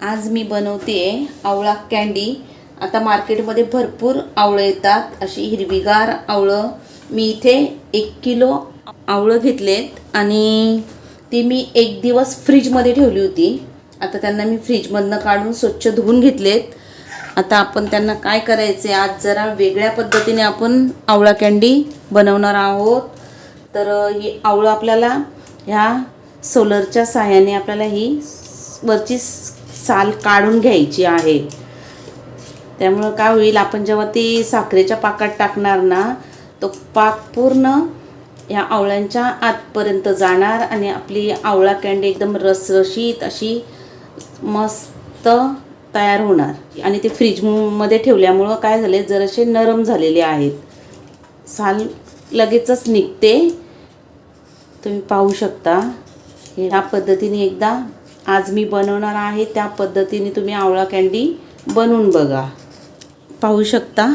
आज मी बनवते आहे आवळा कँडी आता मार्केटमध्ये भरपूर आवळं येतात. अशी हिरवीगार आवळं. मी इथे एक किलो आवळं घेतलेत आणि ती मी एक दिवस फ्रीजमध्ये ठेवली होती. आता त्यांना मी फ्रीजमधनं काढून स्वच्छ धुवून घेतलेत. आता आपण त्यांना काय करायचे आज जरा वेगळ्या पद्धतीने आपण आवळा कँडी बनवणार आहोत. तर ही आवळं आपल्याला ह्या सोलरच्या साह्याने आपल्याला ही वरची साल काढून घ्यायची आहे. त्यामुळं काय होईल आपण जेव्हा ती साखरेच्या पाकात टाकणार ना तो पाक पूर्ण या आवळ्यांच्या आतपर्यंत जाणार आणि आपली आवळा कँडी एकदम रसरशीत अशी मस्त तयार होणार. आणि ते फ्रीजमध्ये ठेवल्यामुळं काय झाले जरासे नरम झालेले आहेत. साल लगेचच निघते. तुम्ही पाहू शकता. ह्या पद्धतीने एकदा आज मी बनवणार आहे त्या पद्धतीने तुम्ही आवळा कँडी बनवून बघा. पाहू शकता?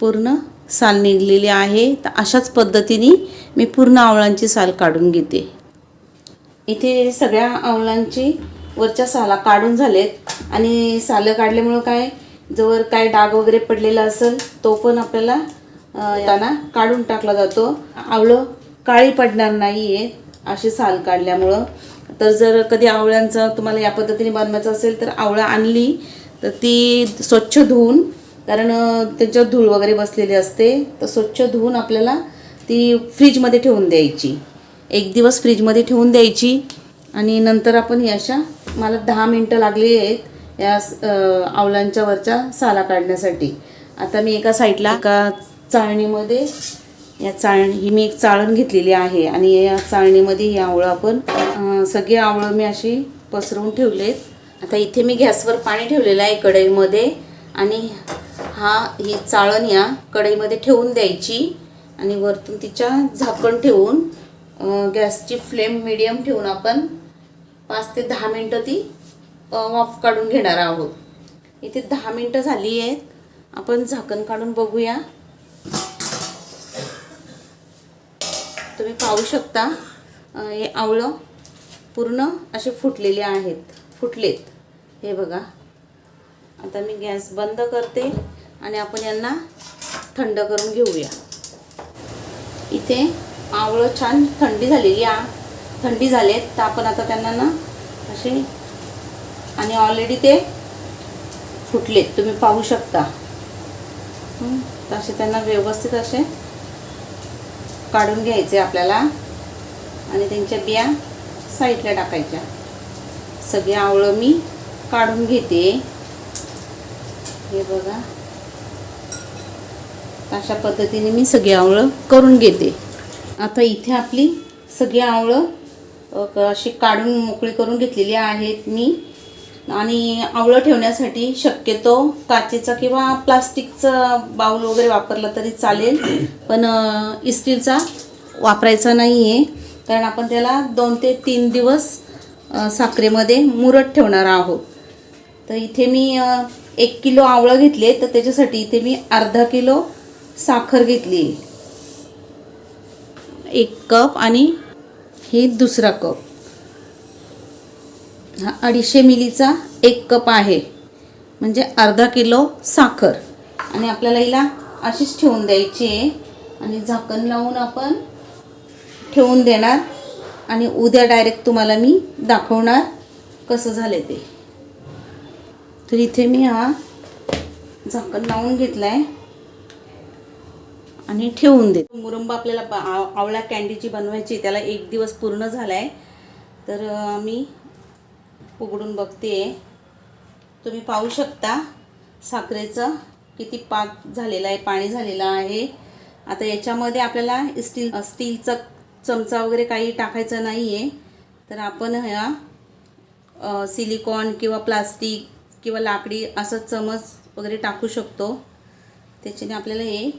पूर्ण साल निघलेली आहे. तर अशाच पद्धतीने मी पूर्ण आवळांची साल काढून घेते. इथे सगळ्या आवळांची वरच्या साला काढून झालेत. आणि सालं काढल्यामुळं काय? जवळ काय डाग वगैरे पडलेला असेल तो पण आपल्याला त्यांना याना काढून टाकला जातो. आवळं काळी पडणार नाही आहे अशी साल काढल्यामुळं. तर जर कधी आवळ्यांचं तुम्हाला या पद्धतीने बनवायचं असेल तर आवळं आणली तर ती स्वच्छ धुवून कारण अं, त्याच्यावर धूळ वगैरे बसलेली असते तर स्वच्छ धुवून आपल्याला ती फ्रीजमध्ये ठेवून द्यायची. एक दिवस फ्रीजमध्ये ठेवून द्यायची आणि नंतर आपण ही अशा मला दहा मिनटं लागली आहेत या अं, वरच्या साला काढण्यासाठी. आता मी एका साईडला एका चाळणीमध्ये या चाळणी ही मी एक चाळण घेतलेली आहे आणि या चाळणीमध्ये ही आवळं आपण सगळी आवळं मी अशी पसरवून ठेवलेत. आता इथे मी गॅसवर पाणी ठेवलेलं आहे कढईमध्ये आणि हा ही चाळण या कढईमध्ये ठेवून द्यायची आणि वरतून तिच्या झाकण ठेवून गॅसची फ्लेम मिडियम ठेवून आपण पाच ते दहा मिनटं ती वाफ काढून घेणार आहोत. इथे दहा मिनटं झाली आहेत. आपण झाकण काढून बघूया. तुम्ही पाहू शकता हे आवळं पूर्ण असे फुटलेले आहेत. फुटलेत. हे बघा. आता मी गॅस बंद करते आणि आपण यांना थंड करून घेऊया. इथे आवळं छान थंडी झालेली आहे थंडी झालेत तर आपण आता त्यांना ना असे आणि ऑलरेडी ते फुटलेत. तुम्ही पाहू शकता. हं, असे त्यांना व्यवस्थित असे काढून घ्यायचे आपल्याला. आणि त्यांच्या बिया साईडला टाकायच्या. सगळी आवळं मी काढून घेते. हे बघा. अशा पद्धतीने मी सगळी आवळं करून घेते. आता इथे आपली सगळी आवळं अशी काढून मोकळी करून घेतलेली आहेत मी. आणि आवळं ठेवण्यासाठी शक्यतो काचेचा किंवा प्लास्टिकचा बाऊल वगैरे वापरला तरी चालेल. पण इस्टीलचा वापरायचा नाही आहे कारण आपण त्याला दोन ते तीन दिवस साखरेमध्ये मुरत ठेवणार आहोत. तर इथे मी एक किलो आवळं घेतले. तर त्याच्यासाठी इथे मी अर्धा किलो साखर घेतली. एक कप आणि ही दुसरा कप. हा अडीचशे मिलीचा एक कप आहे. म्हणजे अर्धा किलो साखर. आणि आपल्याला हिला अशीच ठेवून द्यायची आहे. आणि झाकण लावून आपण ठेवून देणार. आणि उद्या डायरेक्ट तुम्हाला मी दाखवणार कसं झालं ते. तर इथे मी हा झाकण लावून घेतला आहे आणि ठेवून दे मुरंब आपल्याला ब- आवळा कँडीची बनवायची त्याला एक दिवस पूर्ण झाला आहे तर मी उघडून बघते तुम्ही पाहू शकता साखरेचं किती पाक झालेला आहे पाणी झालेलं आहे. आता याच्यामध्ये आपल्याला स्टील स्टीलचा चमचा वगैरे काही टाकायचं नाही आहे तर आपण ह्या सिलिकॉन किंवा प्लास्टिक किंवा लाकडी असं चमच वगैरे टाकू शकतो. त्याच्याने आपल्याला हे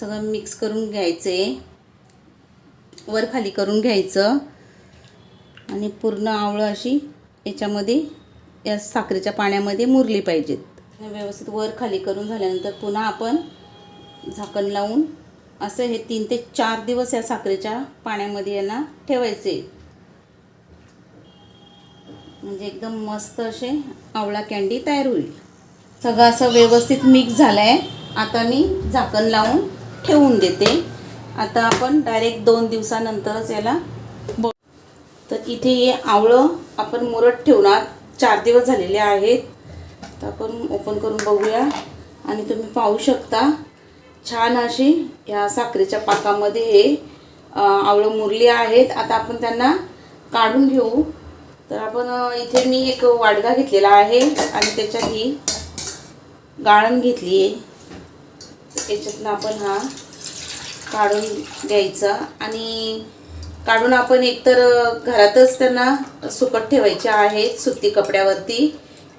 सगळं मिक्स करून घ्यायचं आहे वर खाली करून घ्यायचं. आणि पूर्ण आवळं अशी याच्यामध्ये या साखरेच्या पाण्यामध्ये मुरली पाहिजेत. व्यवस्थित वर खाली करून झाल्यानंतर पुन्हा आपण झाकण लावून असं हे तीन ते चार दिवस या साखरेच्या पाण्यामध्ये यांना ठेवायचे. म्हणजे एकदम मस्त असे आवळा कँडी तयार होईल. सगळं असं व्यवस्थित मिक्स झालं आहे आता मी झाकण लावून ठेवून देते. आता आपण डायरेक्ट दोन दिवसानंतरच याला ब तर इथे हे आवळं आपण मुरत ठेवणार. चार दिवस झालेले आहेत. तर आपण ओपन करून बघूया. आणि तुम्ही पाहू शकता छान अशी ह्या साखरेच्या पाकामध्ये हे आवळं मुरली आहेत. आता आपण त्यांना काढून घेऊ. तर आपण इथे मी एक वाडगा घेतलेला आहे. आणि त्याच्यात ही गाळण घेतली आहे. त्याच्यातनं आपण हा काढून द्यायचा आणि काढून आपण एकतर घरातच त्यांना सुकट ठेवायचे आहेत सुती कपड्यावरती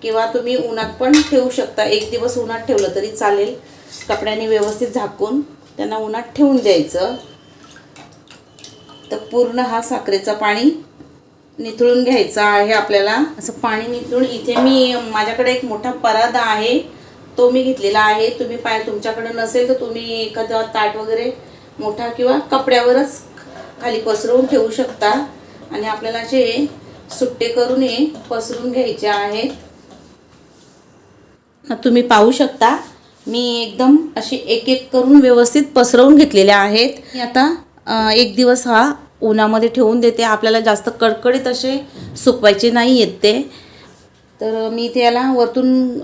किंवा तुम्ही उन्हात पण ठेवू शकता. एक दिवस उन्हात ठेवलं तरी चालेल. कपड्याने व्यवस्थित झाकून त्यांना उन्हात ठेवून द्यायचं. तर पूर्ण हा साखरेचा पाणी निथळून घ्यायचा आहे आपल्याला. असं पाणी निथळून इथे मी माझ्याकडे एक मोठा परादा आहे. तो मी घेतलेला आहे. तुम्ही पाय तुमच्याकडे नसेल तर तुम्ही एखादा ताट वगैरे मोठा किंवा कपड्यावरच खाली पसरवून ठेवू शकता. आणि आपल्याला जे सुट्टे करून हे पसरून घ्यायचे आहेत तुम्ही पाहू शकता. मी एकदम अशी एक एक करून व्यवस्थित पसरवून घेतलेले आहेत. मी आता एक दिवस हा उन्हामध्ये ठेवून देते. आपल्याला जास्त कडकडीत असे सुकवायचे नाही येत ते. तर मी त्याला वरतून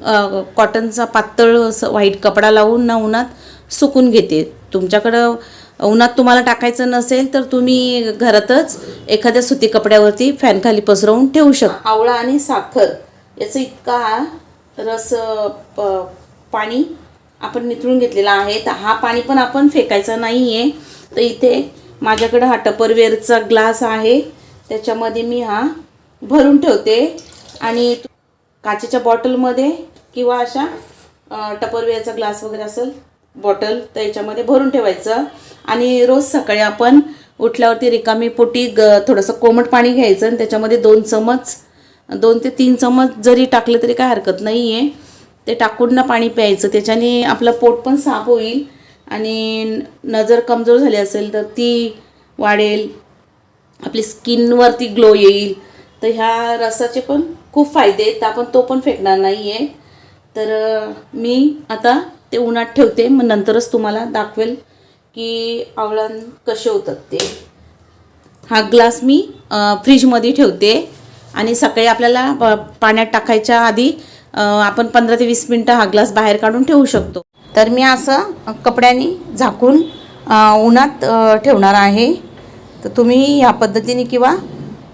कॉटनचा पातळ असं व्हाईट कपडा लावून ना उन्हात सुकून घेते. तुमच्याकडं उन्हात तुम्हाला टाकायचं नसेल तर तुम्ही घरातच एखाद्या सुती कपड्यावरती फॅनखाली पसरवून ठेवू शकता. आवळा आणि साखर याचा इतका हा रस प- पाणी आपण निथळून घेतलेला आहे. तर हा पाणी पण आपण फेकायचा नाही आहे तर इथे माझ्याकडं हा टपरवेअरचा ग्लास आहे. त्याच्यामध्ये मी हा भरून ठेवते. आणि काचेच्या बॉटलमध्ये किंवा अशा टपरवेअरचा ग्लास वगैरे असेल बॉटल तर याच्यामध्ये भरून ठेवायचं. आणि रोज सकाळी आपण उठल्यावरती रिकामी पोटी ग थोडंसं कोमट पाणी घ्यायचं आणि त्याच्यामध्ये दोन चमच दोन ते तीन चमच जरी टाकलं तरी काय हरकत नाही आहे ते टाकून ना पाणी प्यायचं. त्याच्याने आपलं पोट पण साफ होईल आणि नजर कमजोर झाली असेल तर ती वाढेल. आपली स्किनवरती ग्लो येईल. तर ह्या रसाचे पण खूप फायदे आहेत. तर आपण तो पण फेकणार नाही आहे तर मी आता ते उन्हात ठेवते. मग नंतरच तुम्हाला दाखवेल. की आवळण कसे होतात ते. हा ग्लास मी फ्रीजमध्ये ठेवते. आणि सकाळी आपल्याला प- पाण्यात टाकायच्या आधी आपण पंधरा ते वीस मिनटं हा ग्लास बाहेर काढून ठेवू शकतो. तर मी असं कपड्याने झाकून उन्हात ठेवणार आहे. तर तुम्ही ह्या पद्धतीने किंवा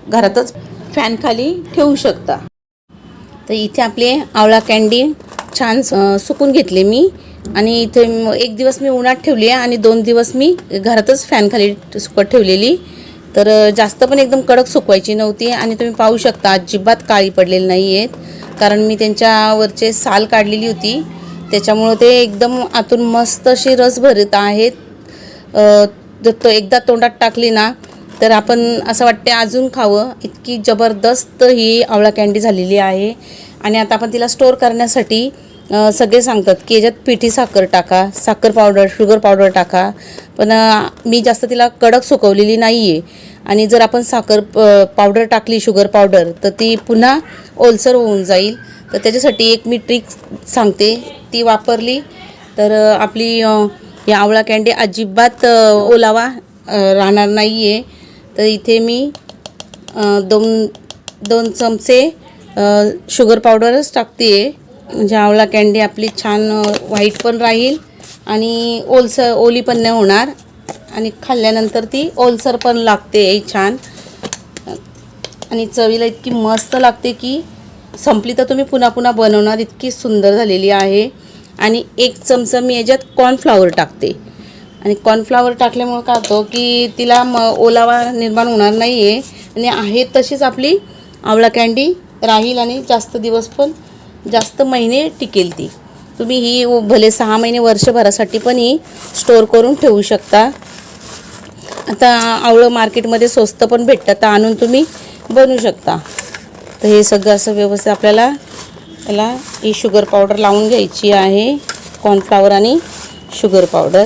घरातच फॅनखाली ठेवू शकता. तर इथे आपले आवळा कँडी छान सुकून घेतले मी. आणि इथे एक दिवस मी उन्हात ठेवली आहे आणि दोन दिवस मी घरातच फॅनखाली सुकत ठेवलेली. तर जास्त पण एकदम कडक सुकवायची नव्हती आणि तुम्ही पाहू शकता अजिबात काळी पडलेली नाही आहेत कारण मी त्यांच्यावरचे साल काढलेली होती. त्याच्यामुळं ते एकदम आतून मस्त अशी रस भरत आहेत. जर तो एकदा तोंडात टाकली ना तर आपण असं वाटते अजून खावं. इतकी जबरदस्त ही आवळा कँडी झालेली आहे. आणि आता आपण तिला स्टोअर करण्यासाठी सगळे सांगतात की याच्यात पिठी साखर टाका साखर पावडर शुगर पावडर टाका. पण मी जास्त तिला कडक सुकवलेली नाही आहे आणि जर आपण साखर प- पावडर टाकली शुगर पावडर तर ती पुन्हा ओलसर होऊन जाईल. तर त्याच्यासाठी एक मी ट्रिक सांगते. ती वापरली तर आपली या आवळा कँडी अजिबात ओलावा राहणार नाही आहे तर इथे मी दोन दोन चमचे शुगर पावडरच टाकते आहे म्हणजे आवळा कँडी आपली छान व्हाईट पण राहील आणि ओलसर ओली पण नाही होणार. आणि खाल्ल्यानंतर ती ओलसर पण लागते छान. आणि चवीला इतकी मस्त लागते की संपली तर तुम्ही पुन्हा पुन्हा बनवणार. इतकी सुंदर झालेली आहे. आणि एक चमचा मी याच्यात कॉर्नफ्लावर टाकते. आणि कॉर्नफ्लावर टाकल्यामुळं काय होतं की तिला म ओलावा निर्माण होणार नाही आहे आणि आहे तशीच आपली आवळा कँडी राहील आणि जास्त दिवस पण जास्त महिने टिकेल ती. तुम्ही ही भले सहा महिने वर्षभरासाठी पण ही स्टोअर करून ठेवू शकता. आता आवळं मार्केटमध्ये स्वस्त पण भेटतं तर आणून तुम्ही बनवू शकता. तर हे सगळं असं व्यवस्थित आपल्याला याला ही शुगर पावडर लावून घ्यायची आहे कॉर्नफ्लावर आणि शुगर पावडर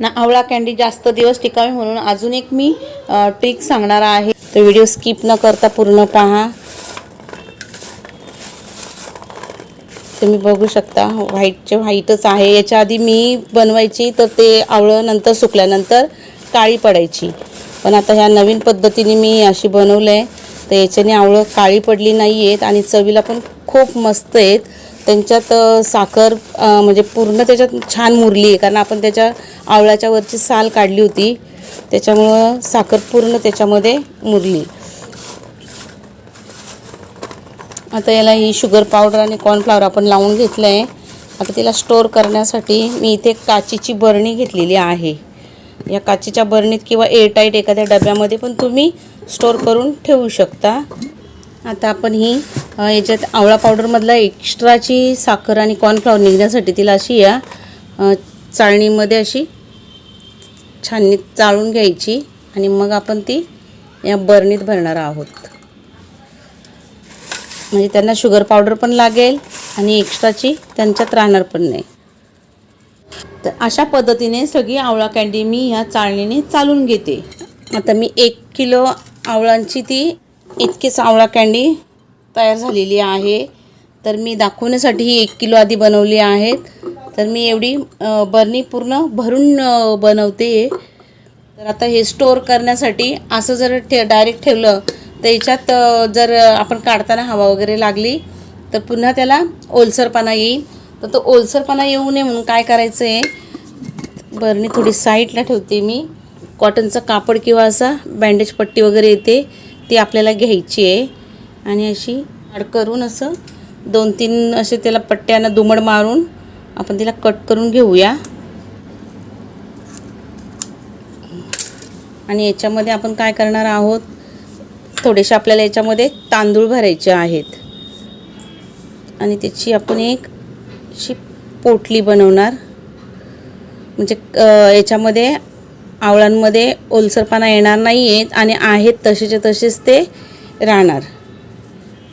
ना आवळा कँडी जास्त दिवस टिकावी म्हणून अजून एक मी ट्रिक सांगणार आहे. तर व्हिडिओ स्किप न करता पूर्ण पहा. तुम्ही बघू शकता व्हाईटचे व्हाईटच आहे. याच्या आधी मी बनवायची तर ते आवळं नंतर सुकल्यानंतर काळी पडायची. पण आता ह्या नवीन पद्धतीने मी अशी बनवलं आहे तर याच्याने आवळं काळी पडली नाही आहेत आणि चवीला पण खूप मस्त आहेत. त्यांच्यात साखर म्हणजे पूर्ण त्याच्यात छान मुरली आहे कारण आपण त्याच्या आवळ्याच्या वरची साल काढली होती. त्याच्यामुळं साखर पूर्ण त्याच्यामध्ये मुरली. आता याला ही शुगर पावडर आणि कॉर्नफ्लॉवर आपण लावून घेतलं आहे आता तिला स्टोअर करण्यासाठी मी इथे काचीची बरणी घेतलेली आहे. या काचेच्या बरणीत किंवा एअरटाईट एखाद्या डब्यामध्ये पण तुम्ही स्टोअर करून ठेवू शकता. आता आपण ही याच्यात आवळा पावडरमधला एक्स्ट्राची साखर आणि कॉर्नफ्लॉवर निघण्यासाठी तिला अशी या चाळणीमध्ये अशी छान चाळून घ्यायची आणि मग आपण ती या बरणीत भरणार आहोत. म्हणजे त्यांना शुगर पावडर पण लागेल आणि एक्स्ट्राची त्यांच्यात राहणार पण नाही. तर अशा पद्धतीने सगळी आवळा कँडी मी ह्या चाळणीने चालून घेते. आता मी एक किलो आवळांची ती इतकीच आवळा कँडी तयार झालेली आहे. तर मी दाखवण्यासाठी ही एक किलो आधी बनवली आहेत. तर मी एवढी बर्नी बरणी पूर्ण भरून बनवते. तर आता हे स्टोअर करण्यासाठी असं जर ठे डायरेक्ट ठेवलं तर याच्यात जर आपण काढताना हवा वगैरे लागली तर पुन्हा त्याला ओलसरपणा येईल. तर तो ओलसरपणा येऊ नये म्हणून काय करायचं आहे बरणी थोडी साईडला ठेवते मी. कॉटनचं कापड किंवा असा बँडेज पट्टी वगैरे येते ती आपल्याला घ्यायची आहे. आणि अशी आड करून असं दोन तीन असे त्याला पट्ट्यानं दुमड मारून आपण तिला कट करून घेऊया. आणि याच्यामध्ये आपण काय करणार आहोत थोडेसे आपल्याला याच्यामध्ये तांदूळ भरायचे आहेत. आणि त्याची आपण एक अशी पोटली बनवणार. म्हणजे याच्यामध्ये आवळांमध्ये ओलसरपणा येणार नाही आहेत आणि आहेत तसेच्या तसेच ते राहणार.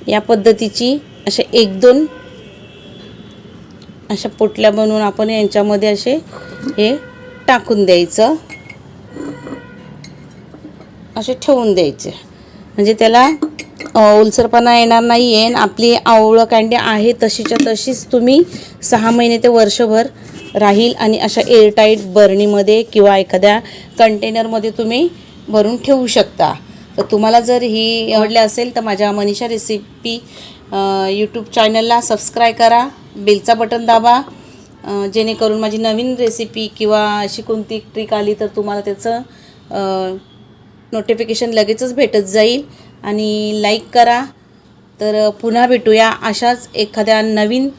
या पद्धतीची अशा एक दोन अशा पोटल्या बनवून आपण यांच्यामध्ये असे हे टाकून द्यायचं. असे ठेवून द्यायचे. म्हणजे त्याला उलसरपणा ओलसरपणा येणार नाही आहे आपली आवळं कँडी आहे तशीच्या तशीच तुम्ही सहा महिने ते वर्षभर राहील आणि अशा एअरटाईट बरणीमध्ये किंवा एखाद्या कंटेनरमध्ये तुम्ही भरून ठेवू शकता. तर तुम्हाला जर ही आवडली असेल तर माझ्या मनीषा रेसिपी यूट्यूब चॅनलला सबस्क्राईब करा बेलचा बटन दाबा जेणेकरून माझी नवीन रेसिपी किंवा अशी कोणती ट्रिक आली तर तुम्हाला त्याचं नोटिफिकेशन लगेचच भेटत जाईल. आणि लाईक करा. तर पुन्हा भेटूया अशाच एखाद्या नवीन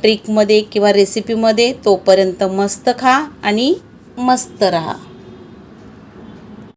ट्रिकमध्ये किंवा रेसिपीमध्ये तोपर्यंत मस्त खा आणि मस्त रहा.